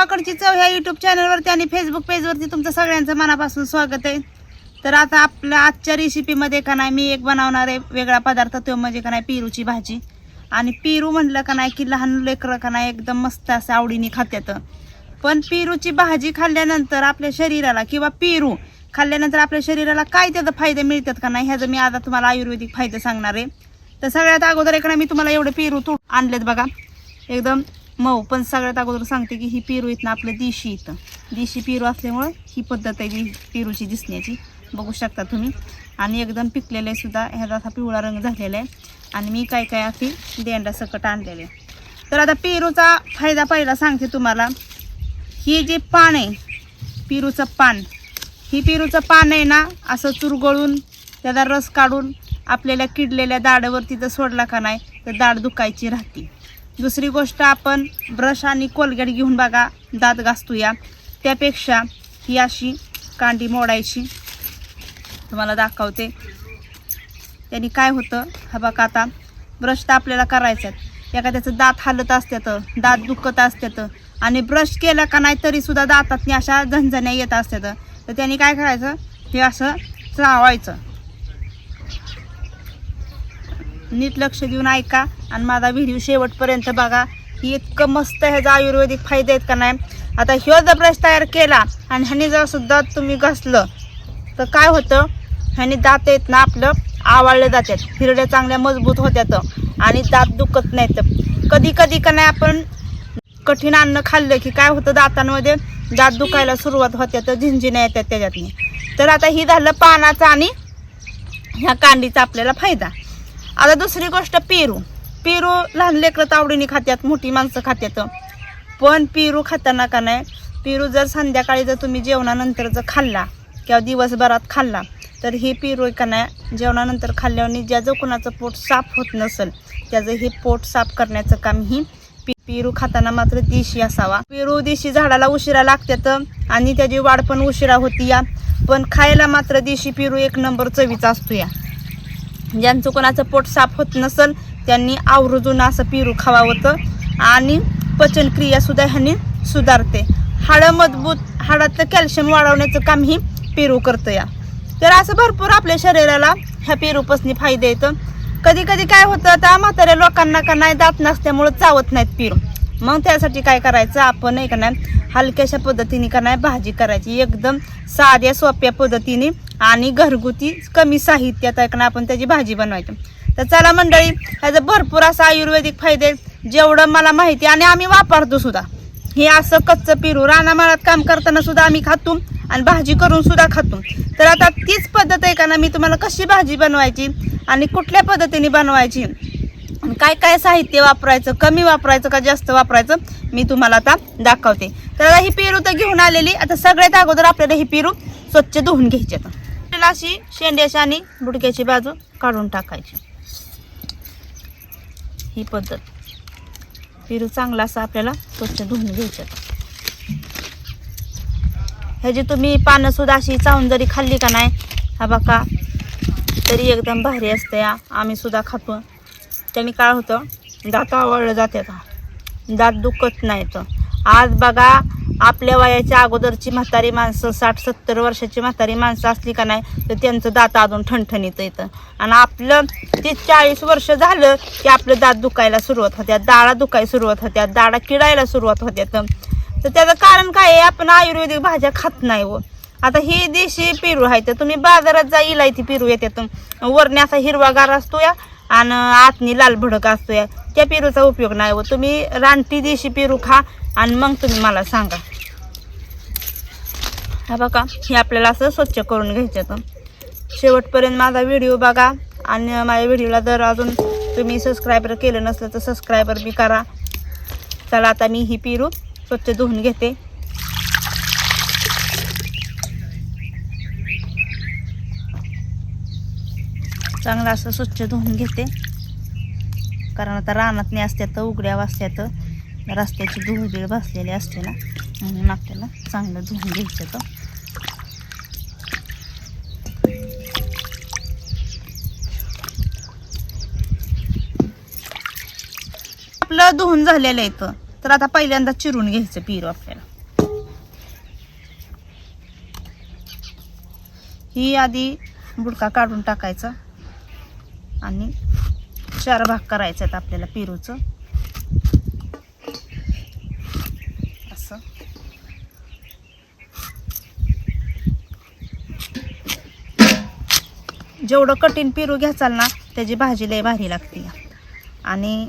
गावाकडची चव ह्या युट्यूब चॅनलवरती आणि फेसबुक पेजवरती तुमचं सगळ्यांचं मनापासून स्वागत आहे. तर आता आपल्या आजच्या रेसिपीमध्ये का नाही मी एक बनवणार आहे वेगळा पदार्थ तो म्हणजे का नाही पेरूची भाजी. आणि पेरू म्हटलं का नाही की लहान लेकरं का नाही एकदम मस्त असं आवडीने खात्यात. पण पेरूची भाजी खाल्ल्यानंतर आपल्या शरीराला किंवा पेरू खाल्ल्यानंतर आपल्या शरीराला काय त्याचा फायदे मिळतात का नाही ह्याचं मी आता तुम्हाला आयुर्वेदिक फायदे सांगणार आहे. तर सगळ्यात अगोदर एक मी तुम्हाला एवढे पेरू तोड आणलेत बघा. एकदम मऊ पण सगळ्यात अगोदर सांगते की ही पेरू इथं आपलं देशी इथं. देशी पेरू असल्यामुळं ही पद्धत आहे पेरूची दिसण्याची. बघू शकता तुम्ही. आणि एकदम पिकलेलं सुद्धा ह्याचा असा पिवळा रंग झालेला आहे. आणि मी काय काय असे देंडा सकट आणलेले तर आता पेरूचा फायदा पहिला सांगते तुम्हाला. ही जे पान आहे पेरूचं पान ही पेरूचं पान आहे ना असं चुरगळून त्याचा रस काढून आपल्याला किडलेल्या दाडावरती जर सोडला का नाही तर दाड दुखायची राहते. दुसरी गोष्ट आपण ब्रश आणि कोलगेट घेऊन बघा दात घासतूया. त्यापेक्षा ही अशी कांडी मोडायची. तुम्हाला दाखवते. त्यांनी काय होतं? हा बघा आता. ब्रश तर आपल्याला करायच्यात एखाद्याचं दात हालत असतात दात दुखत असतात आणि ब्रश केला का नाही तरीसुद्धा दातातनी अशा झणझण्या येत असतात तर त्यांनी काय करायचं? हे असं चावायचं. नीट लक्ष देऊन ऐका आणि माझा व्हिडिओ शेवटपर्यंत बघा. ही इतकं मस्त ह्याचा आयुर्वेदिक फायदे आहेत का नाही? आता ह्यो जर ब्रश तयार केला आणि ह्याने जर सुद्धा तुम्ही घासलं तर काय होतं? ह्याने दात आहेत ना आपलं आवळले जातात हिरड्या चांगल्या मजबूत होत्यात आणि दात दुखत नाहीत. कधी कधी का नाही आपण कठीण अन्न खाल्लं की काय होतं दातांमध्ये दात दुखायला सुरुवात होत्या तर झिंझिण्या येतात त्याच्यातनी. तर आता ही झालं पानाचा आणि ह्या कांडीचा आपल्याला फायदा. आता दुसरी गोष्ट पेरू. पेरू लहान लेकरं तावडीने खात्यात मोठी माणसं खात्यात. पण पेरू खाताना का नाही पेरू जर संध्याकाळी जर तुम्ही जेवणानंतर जर खाल्ला किंवा दिवसभरात खाल्ला तर हे पेरू का नाही जेवणानंतर खाल्ल्याने ज्या जो कोणाचं पोट साफ होत नसेल त्याचं हे पोट साफ करण्याचं काम ही पेरू खाताना मात्र देशी असावा. पेरू देशी झाडाला उशिरा लागतात आणि त्याची वाढ पण उशिरा होती या पण खायला मात्र देशी पेरू एक नंबर चवीचा असतो या ज्यांचं कोणाचं पोट साफ होत नसेल त्यांनी आवर्जून असं पेरू खावा होतं. आणि पचनक्रियासुद्धा ह्याने सुधारते. हाडं मजबूत हाडातलं कॅल्शियम वाढवण्याचं काम ही पेरू करतं या. तर असं भरपूर आपल्या शरीराला ह्या पेरूपासून फायदे येतं. कधी कधी काय होतं आता म्हाताऱ्या लोकांना का नाही दात नसल्यामुळं चावत नाहीत पेरू. मग त्यासाठी काय करायचं? आपण एक का नाही हलक्याशा पद्धतीने का नाही भाजी करायची. एकदम साध्या सोप्या पद्धतीने आणि घरगुती कमी साहित्यात ऐकणं आपण त्याची भाजी बनवायची. तर चला मंडळी ह्याचा भरपूर असं आयुर्वेदिक फायदे आहेत. जेवढं मला माहिती आणि आम्ही वापरतो सुद्धा. हे असं कच्चं पेरू रानामाळात काम करताना सुद्धा आम्ही खातो आणि भाजी करून सुद्धा खातो. तर आता तीच पद्धत आहे का ना मी तुम्हाला कशी भाजी बनवायची आणि कुठल्या पद्धतीने बनवायची? आणि काय काय साहित्य वापरायचं कमी वापरायचं का जास्त वापरायचं मी तुम्हाला आता दाखवते. तर आता ही पेरू तर घेऊन आलेली. आता सगळ्यात अगोदर आपल्याला ही पेरू स्वच्छ धुवून घ्यायची आता. आपल्याला अशी शेंड्याची आणि बुडक्याची बाजू काढून टाकायची. ही पद्धत. पेरू चांगला असा आपल्याला स्वच्छ धुवून घ्यायचं ह्याची तुम्ही पानं सुद्धा अशी चावून जरी खाल्ली का नाही हा बघा तरी एकदम भारी असते या आम्ही सुद्धा खातो. त्याने काय होतं दात आवळलं जातात दात दुखत नाहीत आज बघा आपल्या वयाच्या अगोदरची म्हातारी माणसं साठ सत्तर वर्षाची म्हातारी माणसं असली का नाही तर त्यांचं दात अजून ठणठणीत येतं आणि आपलं ते चाळीस वर्ष झालं की आपलं दात दुखायला सुरुवात होत्या दाळा दुखायला सुरुवात होत्या दाळा किडायला सुरुवात होत्या तर त्याचं कारण काय आहे? आपण आयुर्वेदिक भाज्या खात नाही व आता ही देशी पेरू आहे तर तुम्ही बाजारात जा इलायती पेरू येतात वरने असा हिरवागार असतो या आणि आतनी लाल भडक असतो. त्या पेरूचा उपयोग नाही हो तुम्ही रानटी देशी पेरू खा आणि मग तुम्ही मला सांगा. हा बघा हे आपल्याला असं स्वच्छ करून घ्यायचं शेवटपर्यंत माझा व्हिडिओ बघा आणि माझ्या व्हिडिओला जर अजून तुम्ही सबस्क्रायबर केलं नसलं तर सबस्क्रायबर बी करा. चला आता मी ही पेरू स्वच्छ धुवून घेते. चांगला असं स्वच्छ धुवून घेते. कारण आता रानात नाही असत्यात तर उघड्या वाचत्यात रस्त्याची धुळबीळ बसलेली असते ना म्हणून आपल्याला चांगलं धुवून घ्यायचं तर आपलं धुवून झालेलं आहे तर आता पहिल्यांदा चिरून घ्यायचं पीर आपल्याला. ही आधी बुडका काढून टाकायचा. आणि चार भाग करायचे आहेत आपल्याला पेरूचं. असं. जेवढं कठीण पेरू घ्याचाल ना त्याची भाजी लय भारी लागते. आणि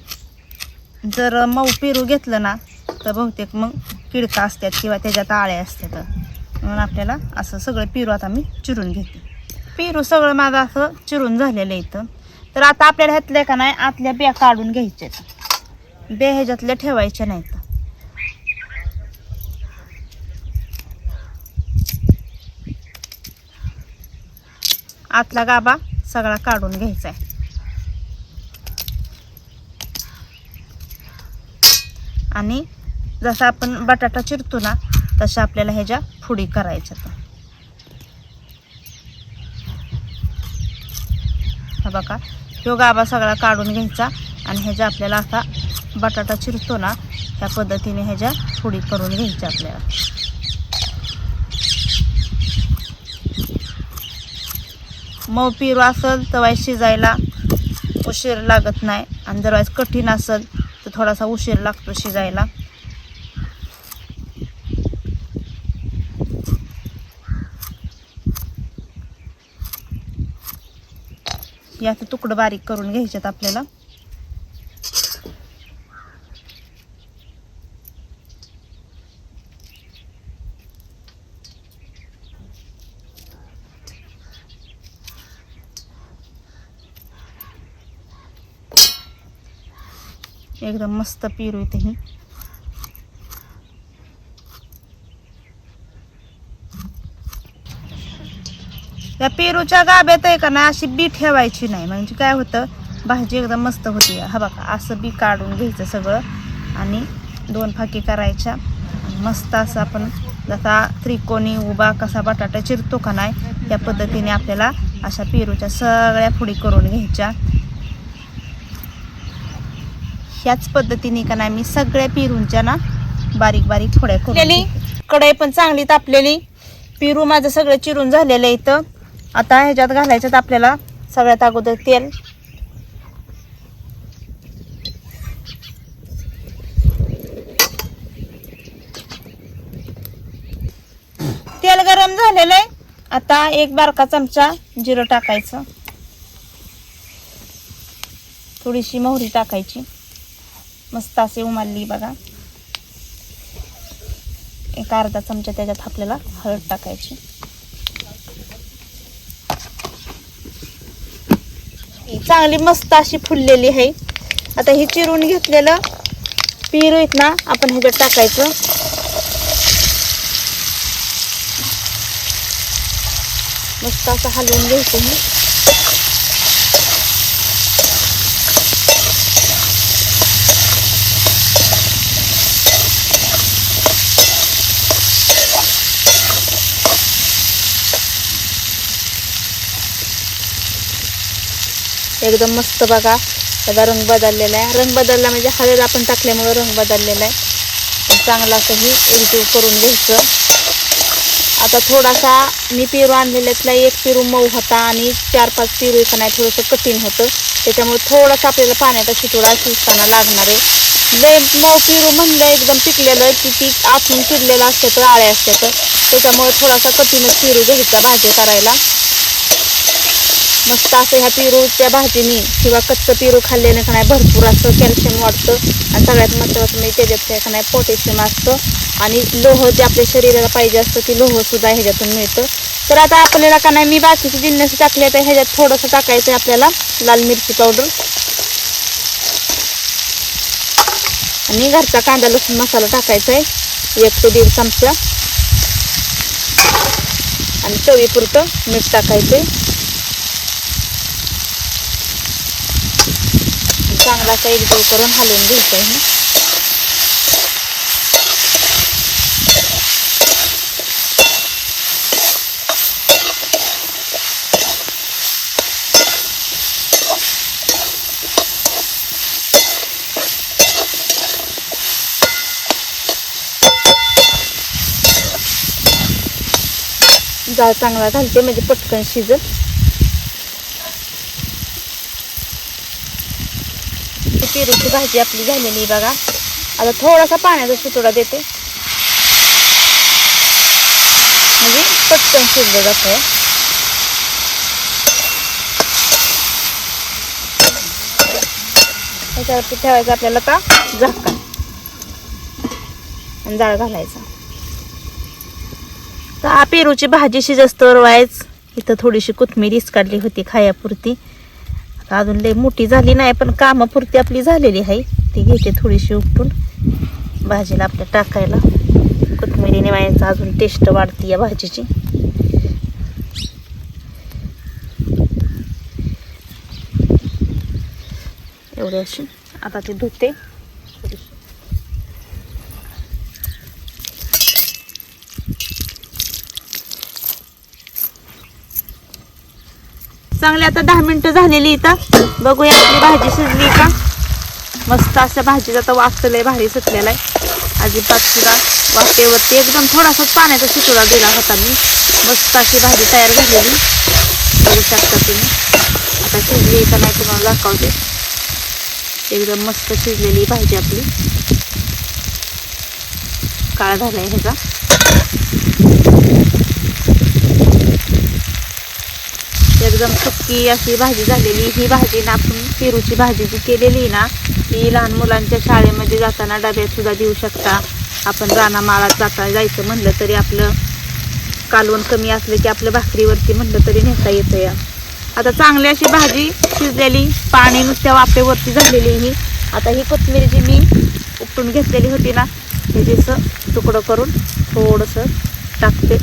जर मऊ पेरू घेतलं ना तर बहुतेक मग किडका असतात किंवा त्याच्यात आळ्या असतात. म्हणून आपल्याला असं सगळं पेरू आता मी चिरून घेते. पेरू सगळं माझं असं चिरून झालेलं आहे इथं. तर आता आपल्याला ह्यातल्या का नाही आतल्या बिया काढून घ्यायच्या बे ह्याच्यातल्या ठेवायच्या नाहीत. आतला गाबा सगळा काढून घ्यायचा आहे. आणि जसं आपण बटाटा चिरतो ना तशा आपल्याला ह्याच्या फुडी करायच्या तर बघा ह्यो गाभा सगळा काढून घ्यायचा आणि ह्याच्या आपल्याला असा बटाटा चिरतो ना ह्या पद्धतीने ह्याच्या फुडी करून घ्यायच्या आपल्याला. मऊ पिरू असेल तर वाईस शिजायला उशीर लागत नाही. आणि जर वाईस कठीण असेल तर थोडासा उशीर लागतो शिजायला. याचं तुकडं बारीक करून घ्यायच्यात आपल्याला. एकदम मस्त पिरू येते ही या पेरूच्या गाभ्यात आहे का नाही अशी बी ठेवायची नाही. म्हणजे काय होतं भाजी एकदम मस्त होती. हा बघा असं बी काढून घ्यायचं सगळं आणि दोन फाकी करायच्या. मस्त असं आपण जसा त्रिकोणी उभा कसा बटाटा चिरतो का नाही त्या पद्धतीने आपल्याला अशा पेरूच्या सगळ्या फुडी करून घ्यायच्या. ह्याच पद्धतीने का नाही मी सगळ्या पेरूंच्या ना बारीक बारीक फोड्या करून कढई पण चांगली तापलेली. पेरू माझं सगळं चिरून झालेलं इथं. आता ह्याच्यात घालायचं आपल्याला सगळ्यात अगोदर तेल. तेल गरम झालेलं आहे. आता एक बारका चमचा जिरं टाकायचं. थोडीशी मोहरी टाकायची. मस्त असे उमालली बघा. एक अर्धा चमचा त्याच्यात आपल्याला हळद टाकायची. ही चांगली मस्त अशी फुललेली आहे. आता हे चिरून घेतलेलं पीर आहेत ना आपण ह्याच्यात टाकायचं. मस्त असं हलवून घ्यायचं हे. एकदम मस्त बघा. त्याचा रंग बदललेला आहे. रंग बदलला म्हणजे हळद आपण टाकल्यामुळं रंग बदललेला आहे. चांगला असं ही एकजीव करून घ्यायचं. आता थोडासा मी पेरू आणलेल्यातला एक पेरू मऊ होता आणि चार पाच पेरू एक नाही थोडंसं कठीण होतं. त्याच्यामुळे थोडासा आपल्याला पाण्याचा शितोडा शिजताना लागणार आहे. लय मऊ पेरू म्हणलं एकदम पिकलेलं की ती आतून चिरलेलं असतं तर आळे असतात त्याच्यामुळे थोडासा कठीणच पेरू घ्यायचा भाजी करायला. मस्त असं ह्या पेरूच्या भाजीनी किंवा कच्चं पेरू खाल्ल्याने का नाही भरपूर असं कॅल्शियम वाढतं. आणि सगळ्यात महत्त्वाचं म्हणजे त्याच्यात काय का नाही पोटॅशियम असतं. आणि लोह जे आपल्या शरीराला पाहिजे असतं ती लोहसुद्धा ह्याच्यातून मिळतं. तर आता आपल्याला का नाही मी बाकीचे जिन्नस टाकले तर ह्याच्यात थोडंसं टाकायचं आहे आपल्याला लाल मिरची पावडर. आणि घरचा कांदा लसूण मसाला टाकायचा आहे. एक ते दीड चमचा. आणि चवीपुरतं मीठ टाकायचं आहे. चांगलासा एकजीव करून हलवून घ्यायचं आहे जाळ चांगला घालते म्हणजे पटकन शिजत पेरूची भाजी आपली झालेली नाही बघा. आता थोडासा पाण्याचा शितोडा देते. म्हणजे पटकन शिजलं जातं त्याच्यावरती ठेवायचं आपल्याला का झाकण. आणि जाळ घालायचा. तर पेरूची भाजी शिजस्तर व्हायच. इथं थोडीशी कोथमिरीच काढली होती खायापुरती. अजून लई मोठी झाली नाही पण कामापुरती आपली झालेली आहे. ती घेते थोडीशी उपटून भाजीला आपल्या टाकायला. कोथमिरीने व्हायचं अजून टेस्ट वाढते या भाजीची. एवढी अशी. आता ती धुते. चांगली आता दहा मिनटं झालेली इथं. बघूया आपली भाजी शिजली का? मस्त अशा भाजीचा आता वाचतलंय भारी सुटलेला आहे अजिबात सुद्धा वाफेवरती एकदम थोडासाच पाण्याचा शितुरा दिला होता मी. मस्त अशी भाजी तयार झालेली. बघू शकता तुम्ही. आता शिजली का नाही तुम्हाला दाखवते. एकदम मस्त शिजलेली भाजी आपली. काळा आहे ह्याचा. एकदम सुक्की अशी भाजी झालेली. ही भाजी ना आपण पेरूची भाजी जी केलेली ना ती लहान मुलांच्या शाळेमध्ये जाताना डब्यात सुद्धा देऊ शकता. आपण रानामाळात जाता जायचं म्हणलं तरी आपलं कालवण कमी असलं की आपलं भाकरीवरती म्हणलं तरी नेता येतं या आता चांगली अशी भाजी शिजलेली पाणी नुसत्या वाफेवरती झालेली ही. आता ही कोथिंबीर जी मी उपटून घेतलेली होती ना त्याची तुकडं करून थोडंसं टाकते.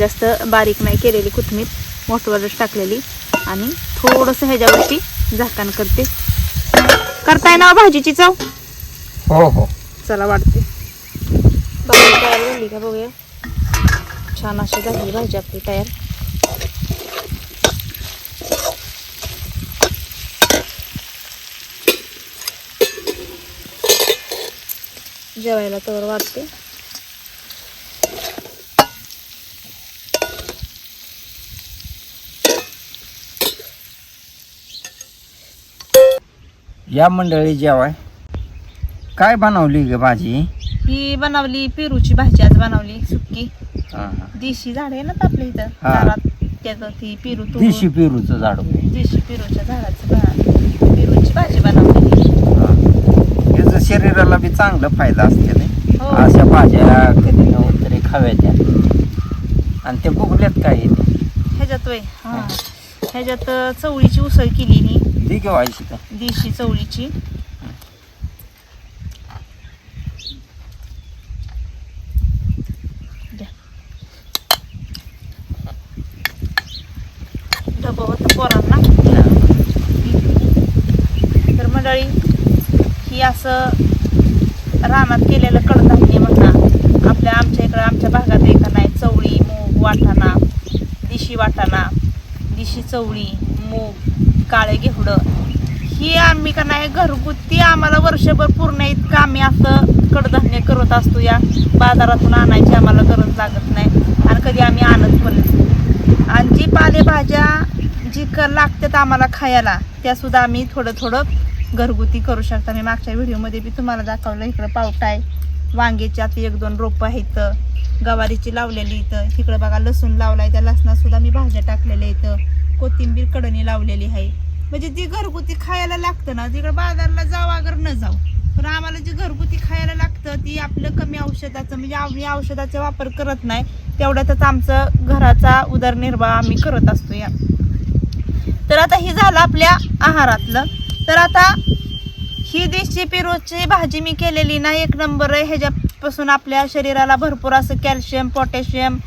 जास्त बारीक नाही केलेली कोथिंबीर. मोठवरच टाकलेली. आणि थोडंसं ह्याच्यावरती झाकण करते. करताय ना हो भाजीची चव? हो हो. चला वाढते. भाजी तयार झाली का बघूया. छान अशी झाली भाजी आपली तयार. जेवायला तर वाटते या मंडळी जेवाय. काय बनवली ग भाजी? ही बनवली पेरूची भाजी आज बनवली सुक्की हा, हा. देशी झाड आहे ना तर आपल्या इथं हा. दारात त्याचं ती पेरू देशी पेरूचं झाड होय. देशी पेरूच्या झाडाचं पेरूची भाजी बनवली. हा. याचं शरीराला बी चांगलं फायदा असते नाही? हो. अशा भाज्या कधी नव्हतं तरी खाव्याच्या आणि ते बघल्यात काय येते? ह्याच्यात वय हा. ह्याच्यात चवळीची उसळ केली मी. ती घेवायची का देशी चवळीची. द्या. होतं पोरांना. तर मंडळी ही असं रानात केलेलं कडधान्य म्हणा आपल्या आमच्या इकडं आमच्या भागात एक नाही चवळी मूग वाटाणा दिशी वाटाणा दिशी चवळी मूग काळे घेवडं. ही आम्ही का नाही घरगुती आम्हाला वर्षभर पूर्ण इतकं आम्ही असं कडधान्य करत असतो या बाजारातून आणायची आम्हाला गरज लागत नाही आणि कधी आम्ही आणत पण नाही. आणि जी पालेभाज्या जी क लागतात आम्हाला खायला त्यासुद्धा आम्ही थोडं थोडं घरगुती करू शकता. मी मागच्या व्हिडिओमध्ये बी तुम्हाला दाखवलं इकडं पावटा आहे वांग्याची आता एक दोन रोपं आहेत गवारीची लावलेली इथं. तिकडं बघा लसूण लावलाय त्या लसणातसुद्धा मी भाज्या टाकलेल्या इथं. कोथिंबीर कडणी लावलेली आहे. म्हणजे जी घरगुती खायला लागतं ना तिकडं बाजारला जाऊ अगर न जाऊ पण आम्हाला जी घरगुती खायला लागतं ती आपलं कमी औषधाचं म्हणजे आम्ही औषधाचा वापर करत नाही तेवढ्यातच आमचं घराचा उदरनिर्वाह आम्ही करत असतो या. तर आता हे झालं आपल्या आहारातलं. तर आता ही देशी पेरूची भाजी मी केलेली ना एक नंबर आहे. ह्याच्यापासून आपल्या शरीराला भरपूर असं कॅल्शियम पोटॅशियम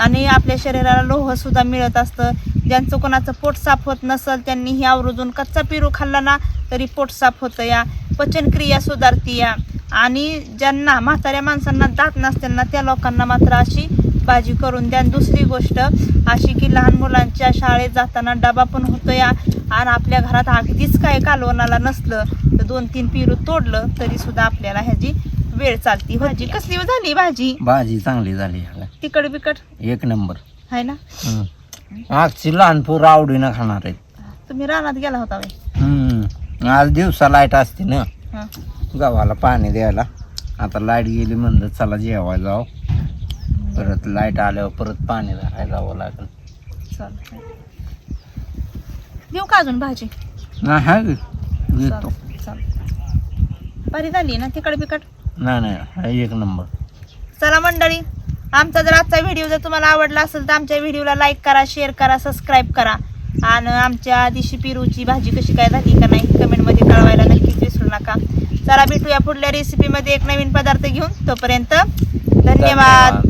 आणि आपल्या शरीराला लोह सुद्धा मिळत असतं. ज्यांचं कोणाचं पोट साफ होत नसेल त्यांनी ही आवर्जून कच्चा पेरू खाल्ला ना तरी पोट साफ होतं या. पचनक्रिया सुधारती या. आणि ज्यांना म्हाताऱ्या माणसांना दात नसताना त्या लोकांना मात्र अशी भाजी करून द्या. दुसरी गोष्ट अशी की लहान मुलांच्या शाळेत जाताना डबा पण होतो या. आणि आपल्या घरात अगदीच काय कालवणाला नसलं तर दोन तीन पिरू तोडलं तरी सुद्धा आपल्याला ह्याची वेळ चालती. भाजी कसली झाली? भाजी? भाजी चांगली झाली. तिकड बिकट एक नंबर. आहे ना. आजची लहान पोरं आवडीनं खाणार आहेत. तुम्ही रानात गेला होता बाई. हम्म. आज दिवसा लाइट असते ना. हा. गव्हाला पाणी द्यायला. आता लाइट गेली म्हणलं चला जेवायला जाऊ. परत लाइट आल्यावर परत पाणी धरायला जावं लागेल. चालतंय. घेऊ का अजून भाजी? नाही हा गे. घेतो. चालतंय, चालतंय. बरी झाली ना तिकड बिकट नाही नाही हा एक नंबर. चला मंडळी. आमचा जर आजचा व्हिडिओ जर तुम्हाला आवडला असेल तर आमच्या व्हिडिओला लाईक करा शेअर करा सबस्क्राईब करा. आणि आमच्या दिशी पिरूची भाजी कशी काय झाली का नाही कमेंटमध्ये कळवायला नक्कीच विसरू नका. चला भेटूया पुढल्या रेसिपीमध्ये एक नवीन पदार्थ घेऊन. तोपर्यंत धन्यवाद.